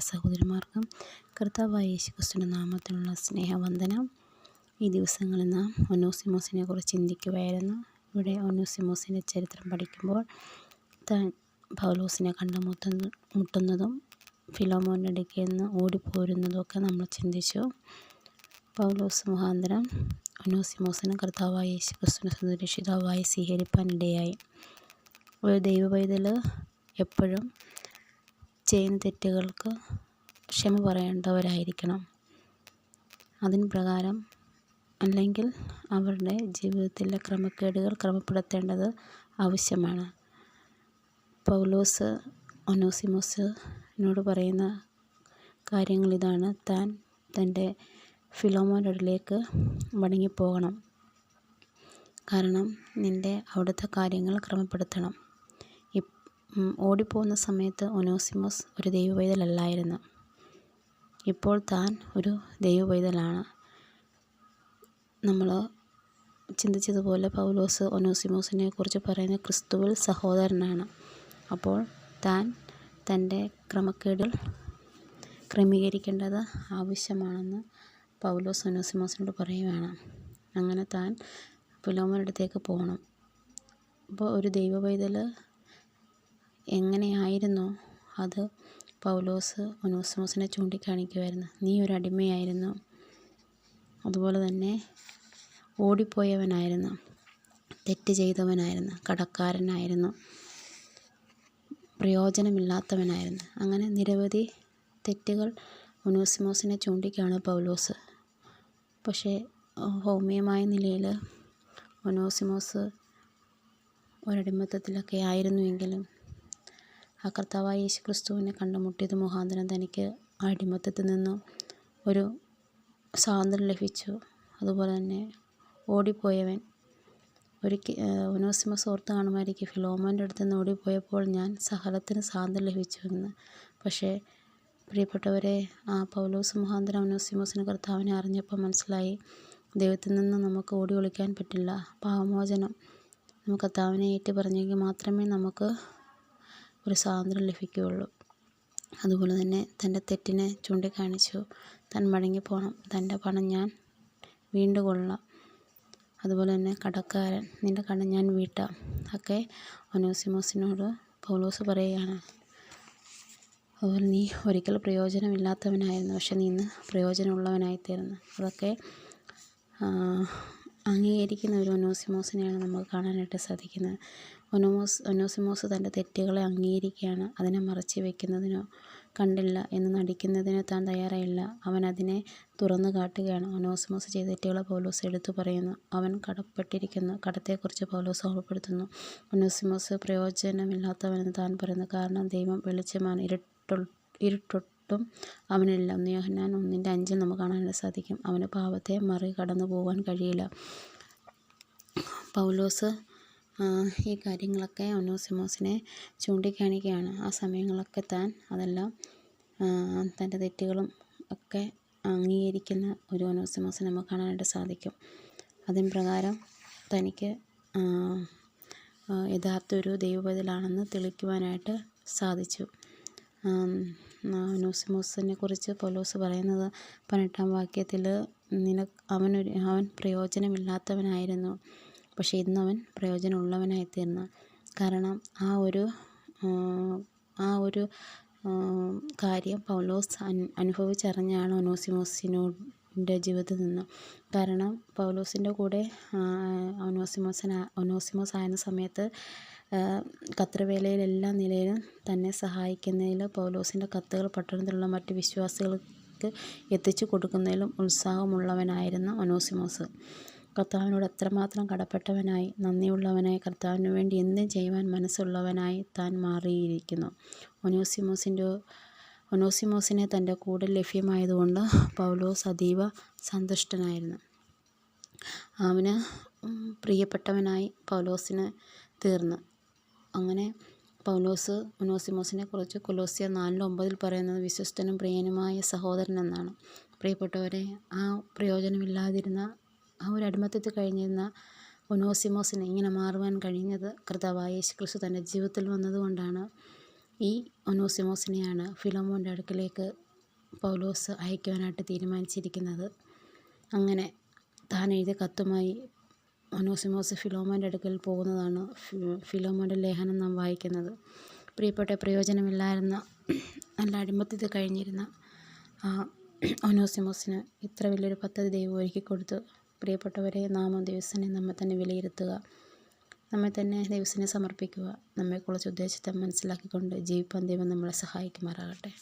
സഹോദരന്മാർക്കും കർത്താവായ യേശുക്രിസ്തുവിന്റെ നാമത്തിലുള്ള സ്നേഹവന്ദനം. ഈ ദിവസങ്ങളിൽ നാം ഒനോസിമോസിനെ കുറിച്ച് ചിന്തിക്കുകയായിരുന്നു ഇവിടെ ഒനോസിമോസിന്റെ ചരിത്രം പഠിക്കുമ്പോൾ താൻ പൗലോസിനെ കണ്ടുമുട്ടുന്ന മുട്ടുന്നതും ഫിലോമോന്റെ അടുക്കൽ നിന്ന് ഓടിപ്പോരുന്നതും ഒക്കെ നമ്മൾ ചിന്തിച്ചു. പൗലോസ് മുഖാന്തരം ഒനോസിമോസിനെ കർത്താവായ യേശുക്രിസ്തുവിനെ സുരക്ഷിതാവായി സ്വീകരിപ്പാനിടയായി ഒരു ദൈവ പൈതൽ എപ്പോഴും ചെയ്യുന്ന തെറ്റുകൾക്ക് ക്ഷമ പറയേണ്ടവരായിരിക്കണം. അതിന് പ്രകാരം അല്ലെങ്കിൽ അവരുടെ ജീവിതത്തിലെ ക്രമക്കേടുകൾ ക്രമപ്പെടുത്തേണ്ടത് ആവശ്യമാണ്. പൗലോസ് ഒനോസിമോസിനോട് പറയുന്ന കാര്യങ്ങൾ ഇതാണ്. താൻ തന്റെ ഫിലോമോനോടിലേക്ക് മടങ്ങിപ്പോകണം. കാരണം നിന്റെ അവിടുത്തെ കാര്യങ്ങൾ ക്രമപ്പെടുത്തണം. ഓടിപ്പോകുന്ന സമയത്ത് ഒനോസിമോസ് ഒരു ദൈവ പൈതലല്ലായിരുന്നു ഇപ്പോൾ താൻ ഒരു ദൈവ പൈതലാണ് നമ്മൾ ചിന്തിച്ചതുപോലെ പൗലോസ് ഒനോസിമോസിനെ കുറിച്ച് പറയുന്ന ക്രിസ്തുവിൽ സഹോദരനാണ്. അപ്പോൾ താൻ തന്റെ ക്രമക്കേടുകൾ ക്രമീകരിക്കേണ്ടത് ആവശ്യമാണെന്ന് പൗലോസ് ഒനോസിമോസിനോട് പറയുകയാണ് അങ്ങനെ താൻ പുലോമനടുത്തേക്ക് പോകണം അപ്പോൾ ഒരു ദൈവ എങ്ങനെയായിരുന്നോ അത്? പൗലോസ് ഒനോസിമോസിനെ ചൂണ്ടിക്കാണിക്കുമായിരുന്നു നീ ഒരു അടിമയായിരുന്നു. അതുപോലെ തന്നെ ഓടിപ്പോയവനായിരുന്നു. തെറ്റ് ചെയ്തവനായിരുന്നു. കടക്കാരനായിരുന്നു. പ്രയോജനമില്ലാത്തവനായിരുന്നു. അങ്ങനെ നിരവധി തെറ്റുകൾ ഒനോസിമോസിനെ ചൂണ്ടിക്കാണ് പൗലോസ്. പക്ഷേ ഹോമിയമായ നിലയിൽ ഒനോസിമോസ് ഒരടിമത്തത്തിലൊക്കെ ആയിരുന്നുവെങ്കിലും ആ കർത്താവായ യേശു ക്രിസ്തുവിനെ കണ്ടുമുട്ടിയത് മുഖാന്തരം തനിക്ക് അടിമത്തത്തിൽ നിന്നും ഒരു സ്വാതന്ത്ര്യം ലഭിച്ചു. അതുപോലെ തന്നെ ഓടിപ്പോയവൻ ഒരിക്കൽ ഒനോസിമസ് ഓർത്ത് കാണുമായിരിക്കും. ഫിലോമോന്റെ അടുത്ത് നിന്ന് ഓടിപ്പോയപ്പോൾ ഞാൻ സഹലത്തിന് സ്വാതന്ത്ര്യം ലഭിച്ചു എന്ന്. പക്ഷേ പ്രിയപ്പെട്ടവരെ ആ പൗലോസ് മുഖാന്തരം ഒനോസിമോസിന് കർത്താവിനെ അറിഞ്ഞപ്പോൾ മനസ്സിലായി ദൈവത്തിൽ നിന്ന് നമുക്ക് ഓടി ഒളിക്കാൻ പറ്റില്ല. പാവമോചനം നമുക്ക് കർത്താവിനെ ഏറ്റു പറഞ്ഞെങ്കിൽ മാത്രമേ നമുക്ക് ഒരു സ്വാതന്ത്ര്യം ലഭിക്കുകയുള്ളൂ. അതുപോലെ തന്നെ തന്റെ തെറ്റിനെ ചൂണ്ടിക്കാണിച്ചു. താൻ മടങ്ങിപ്പോകണം തന്റെ പണം ഞാൻ വീണ്ടും കൊള്ളാം അതുപോലെ തന്നെ കടക്കാരൻ നിന്റെ കടം ഞാൻ വീട്ടാം ഒക്കെ ഒനോസിമോസിനോട് പൗലോസ് പറയുകയാണ്. അതുപോലെ നീ ഒരിക്കൽ പ്രയോജനമില്ലാത്തവനായിരുന്നു. പക്ഷെ നീ ഇന്ന് പ്രയോജനമുള്ളവനായിത്തീരുന്നു അതൊക്കെ അംഗീകരിക്കുന്ന ഒരു ഒനോസിമോസിനെയാണ് നമുക്ക് കാണാനായിട്ട് സാധിക്കുന്നത്. ഒനോമോസ് ഒനോസിമോസ് തന്റെ തെറ്റുകളെ അംഗീകരിക്കുകയാണ്. അതിനെ മറച്ചു വയ്ക്കുന്നതിനോ കണ്ടില്ല എന്ന് നടിക്കുന്നതിനോ താൻ തയ്യാറായില്ല. അവൻ അതിനെ തുറന്നു കാട്ടുകയാണ്. ഒനോസിമോസ് ചെയ്ത തെറ്റുകളെ പൗലോസ് എടുത്തു പറയുന്നു. അവൻ കടപ്പെട്ടിരിക്കുന്നു. കടത്തെക്കുറിച്ച് പൗലോസ് ഓർമ്മപ്പെടുത്തുന്നു. ഒനോസിമോസ് പ്രയോജനമില്ലാത്തവനെന്ന് താൻ പറയുന്നു. കാരണം ദൈവം വെളിച്ചമാണ്. ഇരുട്ടു ഇരുട്ടൊട്ടും അവനില്ല ഒന്ന് യോഹന്നാൻ ഒന്നിന്റെ അഞ്ചിൽ നമുക്ക് കാണാനായിട്ട് സാധിക്കും. അവന് പാപത്തെ മറികടന്നു പോകാൻ കഴിയില്ല. പൗലോസ് ഈ കാര്യങ്ങളൊക്കെ ഒനോസിമോസിനെ ചൂണ്ടിക്കാണിക്കുകയാണ്. ആ സമയങ്ങളൊക്കെ താൻ അതെല്ലാം തന്റെ തെറ്റുകളും ഒക്കെ അംഗീകരിക്കുന്ന ഒരു ഒനോസിമോസിനെ നമുക്ക് കാണാനായിട്ട് സാധിക്കും. അതിന് പ്രകാരം തനിക്ക് യഥാർത്ഥ ഒരു ദൈവബദലാണെന്ന് തെളിക്കുവാനായിട്ട് സാധിച്ചു. ഒനോസിമോസിനെ കുറിച്ച് പൗലോസ് പറയുന്നത് പതിനെട്ടാം വാക്യത്തിൽ നിനക്ക് അവനൊരു അവൻ പ്രയോജനമില്ലാത്തവനായിരുന്നു പക്ഷേ ഇന്ന് ഇന്നവൻ പ്രയോജനമുള്ളവനായിത്തീർന്നു. കാരണം ആ ഒരു ആ ഒരു കാര്യം പൗലോസ് അനുഭവിച്ചറിഞ്ഞാണ് ഒനോസിമോസിനോന്റെ ജീവിതത്തിൽ നിന്ന്. കാരണം പൗലോസിന്റെ കൂടെ ഒനോസിമോസന ഒനോസിമോസ് ആയിരുന്ന സമയത്ത് കത്രവേലയിലെല്ലാ നിലയിലും തന്നെ സഹായിക്കുന്നതിൽ പൗലോസിന്റെ കത്തുകൾ പട്ടണത്തിലുള്ള മറ്റ് വിശ്വാസികൾക്ക് എത്തിച്ചു കൊടുക്കുന്നതിലും ഉത്സാഹമുള്ളവനായിരുന്നു ഒനോസിമോസ് കർത്താവിനോട് എത്രമാത്രം കടപ്പെട്ടവനായി നന്ദിയുള്ളവനായി കർത്താവിന് വേണ്ടി എന്തും ചെയ്യുവാൻ മനസ്സുള്ളവനായി താൻ മാറിയിരിക്കുന്നു. ഒനോസിമോസിന്റെ ഒനോസിമോസിനെ തന്റെ കൂടെ ലഭ്യമായതുകൊണ്ട് പൗലോസ് അതീവ സന്തുഷ്ടനായിരുന്നു. അവന് പ്രിയപ്പെട്ടവനായി പൗലോസിന് തീർന്നു. അങ്ങനെ പൗലോസ് ഉനോസിമോസിനെ കുറിച്ച് കൊലോസിയ നാലിന്റെ ഒമ്പതിൽ പറയുന്നത് വിശ്വസ്തനും പ്രിയനുമായ സഹോദരൻ എന്നാണ് പ്രിയപ്പെട്ടവരെ ആ പ്രയോജനമില്ലാതിരുന്ന ആ ഒരു അടിമത്തത്തിൽ കഴിഞ്ഞിരുന്ന ഒനോസിമോസിന് ഇങ്ങനെ മാറുവാൻ കഴിഞ്ഞത് കൃതവായ യേശുക്രിസ്തു തന്റെ ജീവിതത്തിൽ വന്നതുകൊണ്ടാണ്. ഈ ഒനോസിമോസിനെയാണ് ഫിലോമോന്റെ അടുക്കിലേക്ക് പൗലോസ് അയക്കുവാനായിട്ട് തീരുമാനിച്ചിരിക്കുന്നത്. അങ്ങനെ താൻ എഴുതിയ കത്തുമായി ഒനോസിമോസ് ഫിലോമോന്റെ അടുക്കൽ പോകുന്നതാണ് ഫിലോമോന്റെ ലേഖനം നാം വായിക്കുന്നത്. പ്രിയപ്പെട്ട പ്രയോജനമില്ലായിരുന്ന നല്ല അടിമത്തത്തിൽ കഴിഞ്ഞിരുന്ന ഒനോസിമോസിന് ഇത്ര വലിയൊരു പദ്ധതി ദൈവം ഒരുക്കി കൊടുത്ത്. പ്രിയപ്പെട്ടവരെ നാമം ദിവസനെ നമ്മെ തന്നെ വിലയിരുത്തുക. നമ്മെ തന്നെ ദൈവസിനെ സമർപ്പിക്കുക. നമ്മെക്കുറിച്ച് ഉദ്ദേശത്തെ മനസ്സിലാക്കിക്കൊണ്ട് ജീവിപ്പാൻ ദൈവം നമ്മളെ സഹായിക്കുമാറാകട്ടെ.